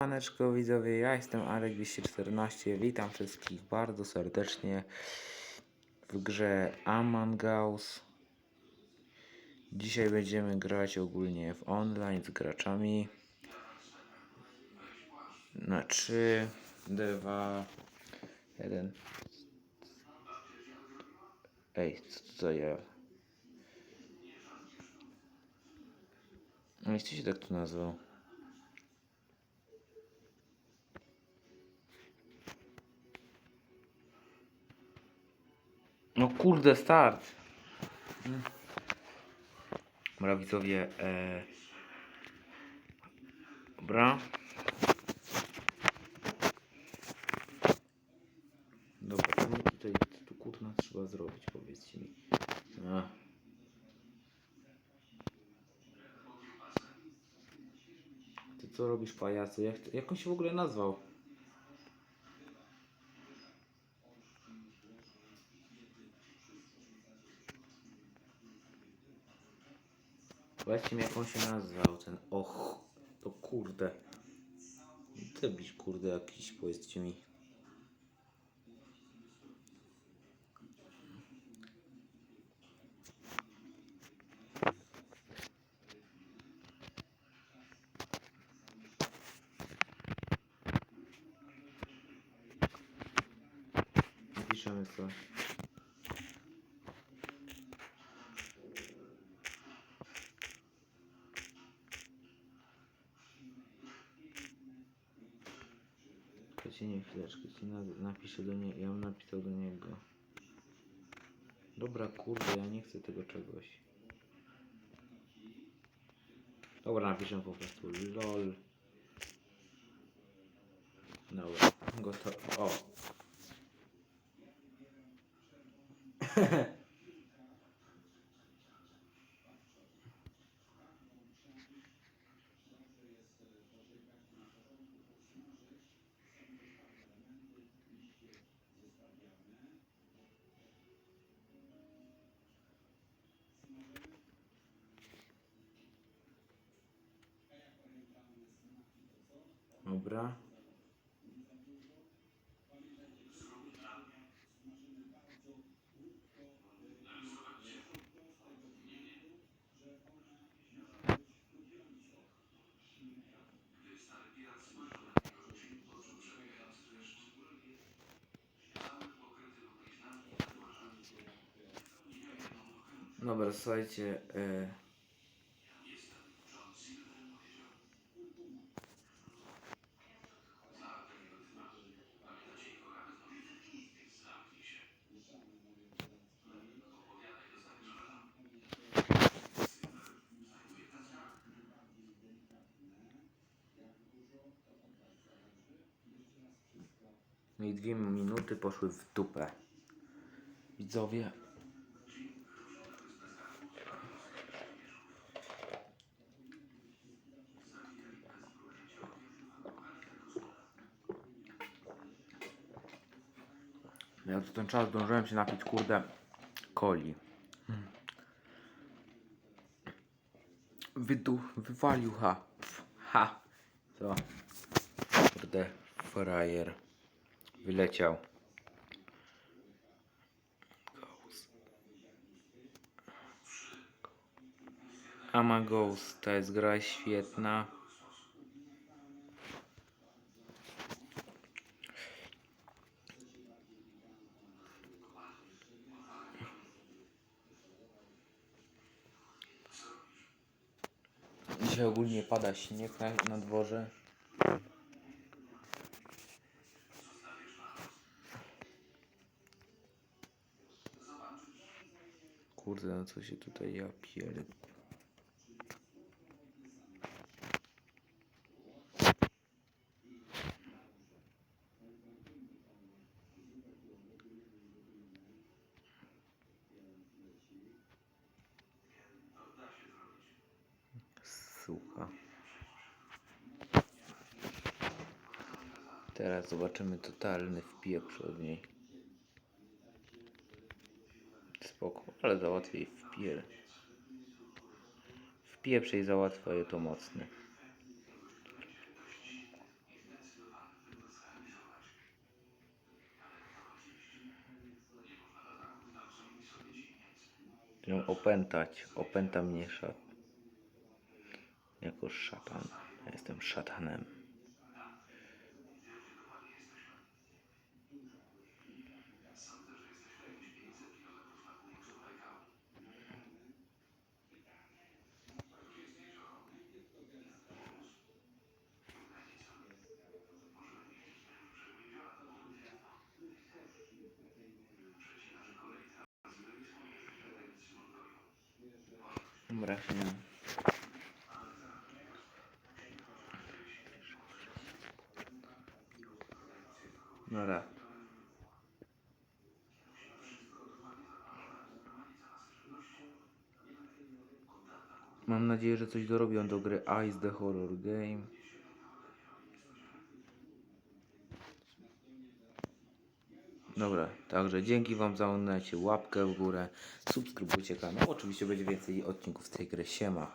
Paneczko widzowie, ja jestem Arek214, witam wszystkich bardzo serdecznie w grze Among Us. Dzisiaj będziemy grać ogólnie w online z graczami na 3, 2, 1. Ej, co to ja? I kto się tak tu nazwał? No kurde, start. Dobra, widzowie. E... Dobra. Dobra, my tutaj tu kurna trzeba zrobić, powiedzcie mi. A. Ty co robisz, pajacu? Jak, jak on się w ogóle nazwał? Powiedzcie mi jak on się nazywał, ten och, to kurde. Debiś kurde jakiś, powiedzcie mi. Piszemy coś. Czekajcie, nie, chwileczkę, ci na- napiszę do niego, ja bym napisał do niego. Dobra, kurde, ja nie chcę tego czegoś. Dobra, napiszę po prostu LOL. Dobra, gotowe. O! Dobra. Dobra, słuchajcie. E... No i dwie minuty poszły w dupę. Widzowie. Ja tu ten czas zdążyłem się napić, kurde, coli. Wydu, wywalił, ha. Ha. Co? Kurde, frajer. Wyleciał. Amagos to jest gra świetna. Dzisiaj ogólnie pada śnieg na, na dworze. Kurde, no co się tutaj ja pierd... Teraz zobaczymy totalny wpieprz od niej spoko, ale załatwię jej w pier. W pieprze załatwię je to mocne. ją opętać. Opęta mnie szat. Jako szatan. Ja jestem szatanem. Dobra, nie. Dobra. Mam nadzieję, że coś dorobią do gry Ice the Horror Game. Dobra, także dzięki Wam za oglądanie, łapkę w górę, subskrybujcie kanał. Oczywiście będzie więcej odcinków z tej gry. Siema.